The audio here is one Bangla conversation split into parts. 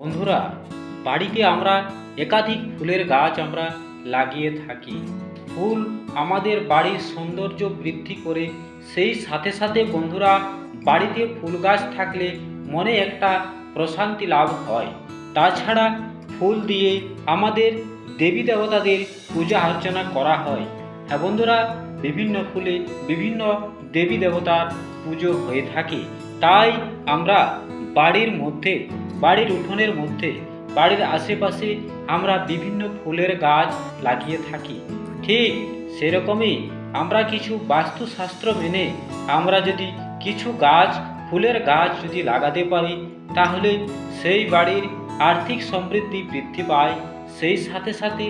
বন্ধুরা, বাড়িতে আমরা একাধিক ফুলের গাছ আমরা লাগিয়ে থাকি। ফুল আমাদের বাড়ির সৌন্দর্য বৃদ্ধি করে, সেই সাথে সাথে বন্ধুরা, বাড়িতে ফুল গাছ থাকলে মনে একটা প্রশান্তি লাভ হয়। তাছাড়া ফুল দিয়ে আমাদের দেবী দেবতাদের পূজা অর্চনা করা হয়। হ্যাঁ বন্ধুরা, বিভিন্ন ফুলে বিভিন্ন দেবী দেবতার পুজো হয়ে থাকে। তাই আমরা বাড়ির মধ্যে বাড়ির উঠোনের মধ্যে, বাড়ির আশেপাশে আমরা বিভিন্ন ফুলের গাছ লাগিয়ে থাকি। ঠিক সেরকমই আমরা কিছু বাস্তুশাস্ত্র মেনে আমরা যদি কিছু গাছ, ফুলের গাছ যদি লাগাতে পারি, তাহলে সেই বাড়ির আর্থিক সমৃদ্ধি বৃদ্ধি পায়। সেই সাথে সাথে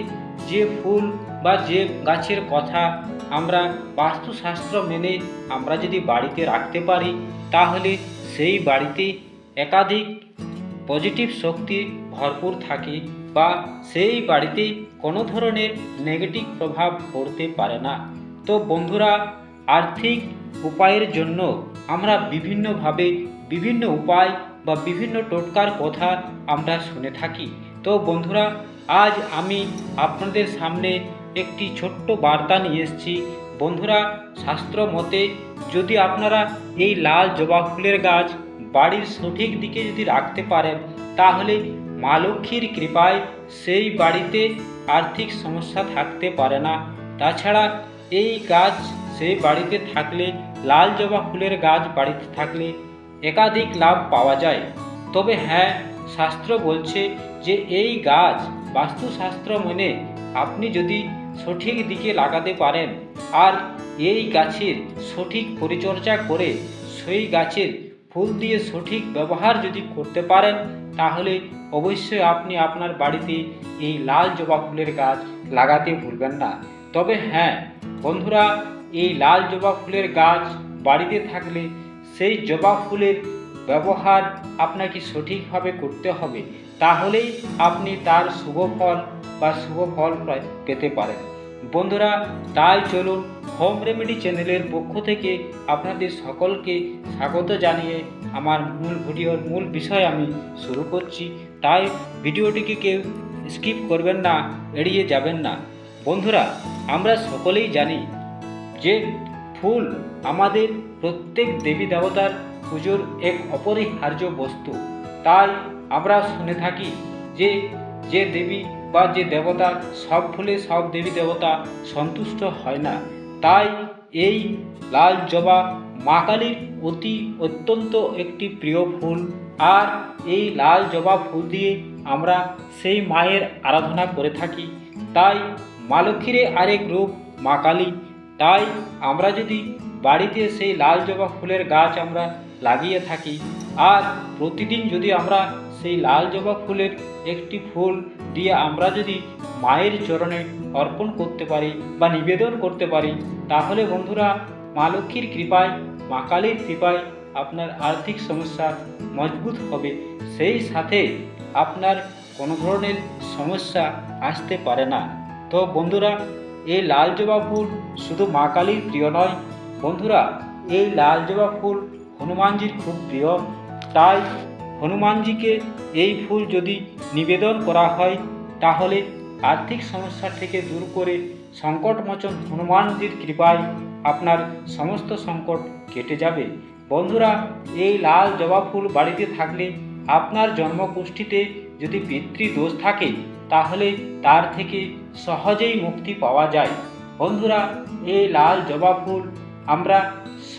যে ফুল বা যে গাছের কথা আমরা বাস্তুশাস্ত্র মেনে আমরা যদি বাড়িতে রাখতে পারি, তাহলে সেই বাড়িতে একাধিক পজিটিভ শক্তি ভরপুর থাকে বা সেই বাড়িতে কোনো ধরনের নেগেটিভ প্রভাব পড়তে পারে না। তো বন্ধুরা, আর্থিক উপায়ের জন্য আমরা বিভিন্নভাবে বিভিন্ন উপায় বা বিভিন্ন টোটকার কথা আমরা শুনে থাকি। তো বন্ধুরা, আজ আমি আপনাদের সামনে একটি ছোট্ট বার্তা নিয়ে এসেছি। বন্ধুরা, শাস্ত্র মতে যদি আপনারা এই লাল জবা ফুলের গাছ বাড়ির সঠিক দিকে যদি রাখতে পারেন, তাহলে মা লক্ষ্মীর কৃপায় সেই বাড়িতে আর্থিক সমস্যা থাকতে পারে না। তাছাড়া এই গাছ সেই বাড়িতে থাকলে, লাল জবা ফুলের গাছ বাড়িতে থাকলে একাধিক লাভ পাওয়া যায়। তবে হ্যাঁ শাস্ত্র বলছে যে এই গাছ বাস্তুশাস্ত্র মেনে আপনি যদি সঠিক দিকে লাগাতে পারেন, আর এই গাছের সঠিক পরিচর্যা করে সেই গাছের ফুল দিয়ে সঠিক ব্যবহার যদি করতে পারেন, তাহলে অবশ্যই আপনি আপনার বাড়িতে এই লাল জবা ফুলের গাছ লাগাতে ভুলবেন না। তবে হ্যাঁ বন্ধুরা, এই লাল জবা ফুলের গাছ বাড়িতে থাকলে সেই জবা ফুলের ব্যবহার আপনাকে সঠিকভাবে করতে হবে। তাহলেই আপনি তার শুভ ফল বা শুভ ফল পেতে পারেন। বন্ধুরা, তাই চলুন হোম রেমেডি চ্যানেলের পক্ষ থেকে আপনাদের সকলকে স্বাগত জানিয়ে আমার মূল ভিডিওর মূল বিষয় আমি শুরু করছি। তাই ভিডিওটিকে কেউ স্কিপ করবেন না, এড়িয়ে যাবেন না। বন্ধুরা, আমরা সকলেই জানি যে ফুল আমাদের প্রত্যেক দেবী দেবতার পুজোর এক অপরিহার্য বস্তু। তাই আমরা শুনে থাকি যে যে দেবী বা যে দেবতা, সব ফুলে সব দেবী দেবতা সন্তুষ্ট হয় না। তাই এই লাল জবা মা কালীর অতি অত্যন্ত একটি প্রিয় ফুল। আর এই লাল জবা ফুল দিয়ে আমরা সেই মায়ের আরাধনা করে থাকি। তাই মা লক্ষ্মীর আরেক রূপ মা কালী। তাই আমরা যদি বাড়িতে সেই লাল জবা ফুলের গাছ আমরা লাগিয়ে থাকি, আর প্রতিদিন যদি আমরা সেই লাল জবা ফুলের একটি ফুল দিয়ে আমরা যদি মায়ের চরণে অর্পণ করতে পারি বা নিবেদন করতে পারি, তাহলে বন্ধুরা মা লক্ষ্মীর কৃপায়, মা কালীর কৃপায় আপনার আর্থিক সমস্যা মজবুত হবে। সেই সাথে আপনার কোনো ধরনের সমস্যা আসতে পারে না। তো বন্ধুরা, এই লাল জবা ফুল শুধু মা কালীর প্রিয় নয়, বন্ধুরা, এই লাল জবা ফুল হনুমানজির খুব প্রিয়। তাই হনুমানজিকে এই ফুল যদি নিবেদন করা হয়, তাহলে আর্থিক সমস্যা থেকে দূর করে সংকটমোচন হনুমানজির কৃপায় আপনার সমস্ত সংকট কেটে যাবে। বন্ধুরা, এই লাল জবা ফুল বাড়িতে থাকলে আপনার জন্মগোষ্ঠীতে যদি পিতৃদোষ থাকে, তাহলে তার থেকে সহজেই মুক্তি পাওয়া যায়। বন্ধুরা, এই লাল জবা ফুল আমরা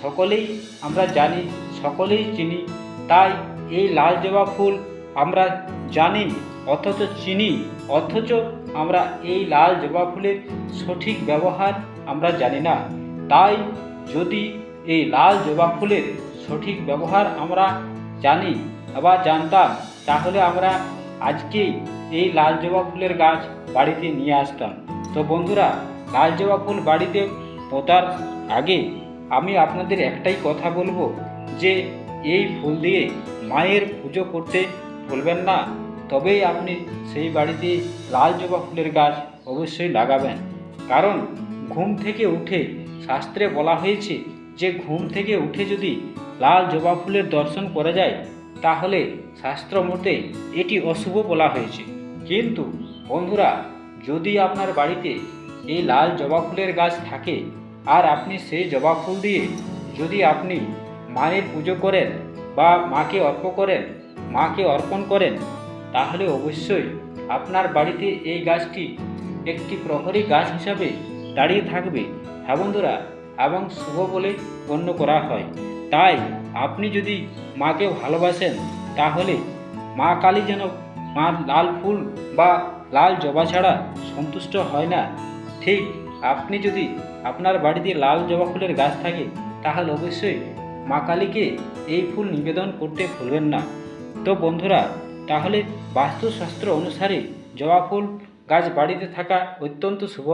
সকলেই, আমরা জানি, সকলেই চিনি, তাই এই লাল জবা ফুল আমরা জানি, অথচ চিনি, অথচ আমরা এই লাল জবা ফুলের সঠিক ব্যবহার আমরা জানি না। তাই যদি এই লাল জবা ফুলের সঠিক ব্যবহার আমরা জানি বা জানতাম, তাহলে আমরা আজকেই এই লাল জবা ফুলের গাছ বাড়িতে নিয়ে আসতাম। তো বন্ধুরা, লাল জবা ফুল বাড়িতে পোতার আগে আমি আপনাদের একটাই কথা বলব যে এই ফুল দিয়ে মায়ের পুজো করতে ভুলবেন না। তবেই আপনি সেই বাড়িতে লাল জবা ফুলের গাছ অবশ্যই লাগাবেন। কারণ ঘুম থেকে উঠে শাস্ত্রে বলা হয়েছে যে, ঘুম থেকে উঠে যদি লাল জবা ফুলের দর্শন করা যায়, তাহলে শাস্ত্র মতে এটি অশুভ বলা হয়েছে। কিন্তু বন্ধুরা, যদি আপনার বাড়িতে এই লাল জবা ফুলের গাছ থাকে, আর আপনি সেই জবা ফুল দিয়ে যদি আপনি মায়ের পুজো করেন বা মাকে অর্প করেন, মাকে অর্পণ করেন, তাহলে অবশ্যই আপনার বাড়িতে এই গাছটি একটি প্রহরী গাছ হিসাবে দাঁড়িয়ে থাকবে। হ্যাঁ বন্ধুরা, এবং শুভ বলে গণ্য করা হয়। তাই আপনি যদি মাকে ভালোবাসেন, তাহলে মা কালী যেন মা লাল ফুল বা লাল জবা ছাড়া সন্তুষ্ট হয় না। ঠিক আপনি যদি আপনার বাড়িতে লাল জবা ফুলের গাছ থাকে, তাহলে অবশ্যই মা কালীকে এই ফুল নিবেদন করতে ভুলবেন না। তো বন্ধুরা, তাহলে বাস্তুশাস্ত্র অনুসারে জবা ফুল গাছ বাড়িতে থাকা অত্যন্ত শুভ।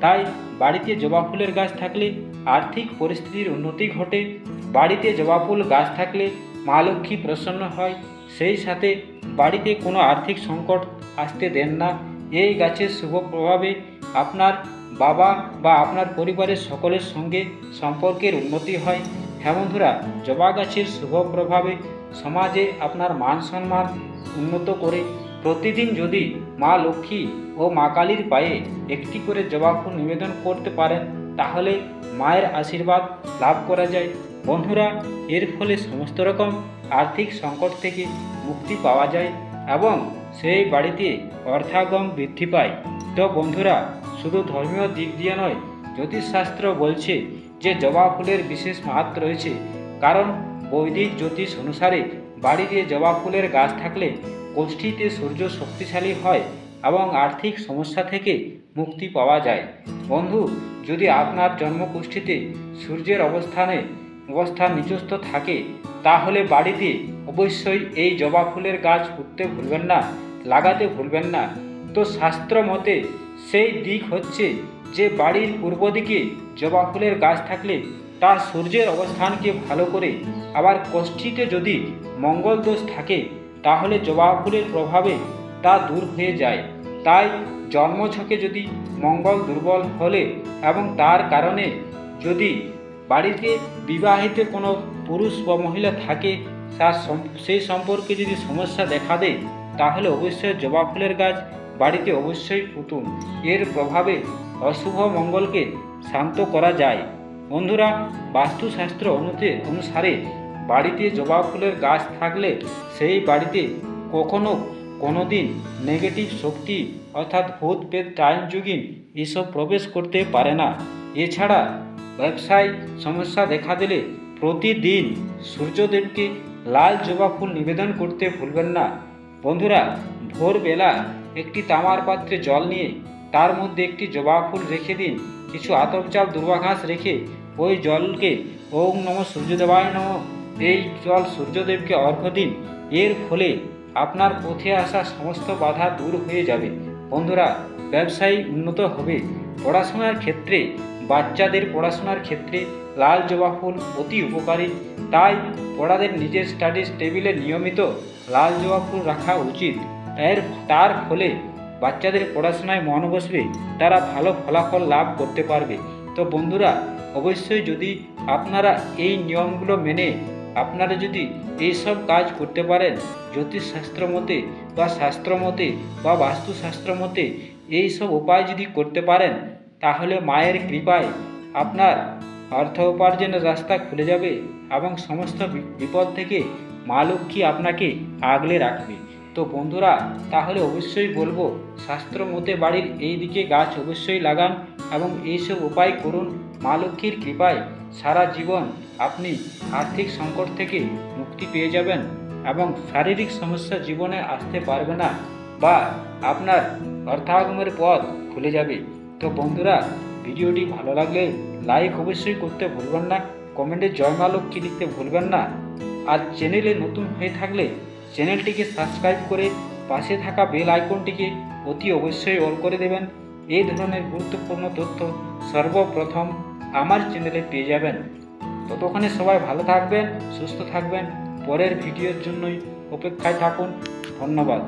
তাই বাড়িতে জবা ফুলের গাছ থাকলে আর্থিক পরিস্থিতির উন্নতি ঘটে। বাড়িতে জবা ফুল গাছ থাকলে মা লক্ষ্মী প্রসন্ন হয়। সেই সাথে বাড়িতে কোনো আর্থিক সংকট আসতে দেন না। এই গাছের শুভ প্রভাবে আপনার বাবা বা আপনার পরিবারের সকলের সঙ্গে সম্পর্কের উন্নতি হয়। হ্যাঁ বন্ধুরা জবা গাছের শুভ প্রভাবে সমাজে আপনার মান সম্মান উন্নত করে প্রতিদিন যদি মা লক্ষ্মী ও মা কালীর পায়ে একটি করে জবা ফুল নিবেদন করতে পারেন, তাহলে মায়ের আশীর্বাদ লাভ করা যায়। বন্ধুরা, এর ফলে সমস্ত রকম আর্থিক সংকট থেকে মুক্তি পাওয়া যায় এবং সেই বাড়িতে অর্থাগম বৃদ্ধি পায়। তো বন্ধুরা, শুধু ধর্মীয় দিক দিয়ে নয়, জ্যোতিষশাস্ত্র বলছে যে জবা ফুলের বিশেষ মাহাত্ম রয়েছে, কারণ বৈদিক জ্যোতিষ অনুসারে বাড়িতে জবা ফুলের গাছ থাকলে গোষ্ঠীতে সূর্য শক্তিশালী হয় এবং আর্থিক সমস্যা থেকে মুক্তি পাওয়া যায়। বন্ধু, যদি আপনার জন্মগোষ্ঠীতে সূর্যের অবস্থানে অবস্থান নিচস্থ থাকে, তাহলে বাড়িতে অবশ্যই এই জবা ফুলের গাছ পুঁততে ভুলবেন না, লাগাতে ভুলবেন না। তো শাস্ত্র মতে সেই দিক হচ্ছে যে বাড়ির পূর্ব দিকে জবা ফুলের গাছ থাকলে তা সূর্যের অবস্থানকে ভালো করে। আবার কোষ্ঠীতে যদি মঙ্গল দোষ থাকে, তাহলে জবা ফুলের প্রভাবে তা দূর হয়ে যায়। তাই জন্মছকে যদি মঙ্গল দুর্বল হলে এবং তার কারণে যদি বাড়িতে বিবাহিত কোনো পুরুষ বা মহিলা থাকে তার সেই সম্পর্কে যদি সমস্যা দেখা দেয়, তাহলে অবশ্যই জবা ফুলের গাছ বাড়িতে অবশ্যই পুতুন। এর প্রভাবে অশুভ মঙ্গলকে শান্ত করা যায়। বন্ধুরা, বাস্তুশাস্ত্র অনুসারে বাড়িতে জবা ফুলের গাছ থাকলে সেই বাড়িতে কখনো কোনো দিন নেগেটিভ শক্তি অর্থাৎ ভূত পেট টাইম যুগিন এসব প্রবেশ করতে পারে না। এছাড়া ব্যবসায় সমস্যা দেখা দিলে প্রতিদিন সূর্যদেবকে লাল জবা ফুল নিবেদন করতে ভুলবেন না। বন্ধুরা, ভোরবেলা একটি তামার পাত্রে জল নিয়ে তার মধ্যে একটি জবা ফুল রেখে দিন। কিছু আতপ চাল দুর্বাঘাস রেখে ওই জলকে ওম নম সূর্যদেবায় নম। এই জল সূর্যদেবকে অর্ঘ্য দিন। এর ফলে আপনার পথে আসা সমস্ত বাধা দূর হয়ে যাবে। বন্ধুরা, ব্যবসায়ী উন্নত হবে। পড়াশোনার ক্ষেত্রে, বাচ্চাদের পড়াশোনার ক্ষেত্রে লাল জবা ফুল অতি উপকারী। তাই পড়াদের নিজের স্টাডিজ টেবিলে নিয়মিত লাল জবা ফুল রাখা উচিত। এর, তার ফলে বাচ্চাদের পড়াশোনায় মন বসবে, তারা ভালো ফলাফল লাভ করতে পারবে। তো বন্ধুরা, অবশ্যই যদি আপনারা এই নিয়মগুলো মেনে আপনারা যদি এইসব কাজ করতে পারেন, জ্যোতিষশাস্ত্র মতে বা শাস্ত্র মতে বা বাস্তুশাস্ত্র মতে এইসব উপায় যদি করতে পারেন, তাহলে মায়ের কৃপায় আপনার অর্থ উপার্জনের রাস্তা খুলে যাবে এবং সমস্ত বিপদ থেকে মা লক্ষ্মী আপনাকে আগলে রাখবে। তো বন্ধুরা, তাহলে অবশ্যই বলব, শাস্ত্র মতে বাড়ির এই দিকে গাছ অবশ্যই লাগান এবং এইসব উপায় করুন। মা লক্ষ্মীর কৃপায় সারা জীবন আপনি আর্থিক সংকট থেকে মুক্তি পেয়ে যাবেন এবং শারীরিক সমস্যা জীবনে আসতে পারবে না বা আপনার অর্থাগমের পথ খুলে যাবে। তো বন্ধুরা, ভিডিওটি ভালো লাগলে লাইক অবশ্যই করতে ভুলবেন না কমেন্টে জয় মা লক্ষ্মী লিখতে ভুলবেন না। আর চ্যানেলে নতুন হয়ে থাকলে চ্যানেলটিকে সাবস্ক্রাইব করে পাশে থাকা বেল আইকনটিকে অতি অবশ্যই অল করে দেবেন। এই ধরনের গুরুত্বপূর্ণ তথ্য সর্বপ্রথম আমার চ্যানেলে পেয়ে যাবেন। ততক্ষণে সবাই ভালো থাকবেন, সুস্থ থাকবেন। পরের ভিডিওর জন্যই অপেক্ষায় থাকুন। ধন্যবাদ।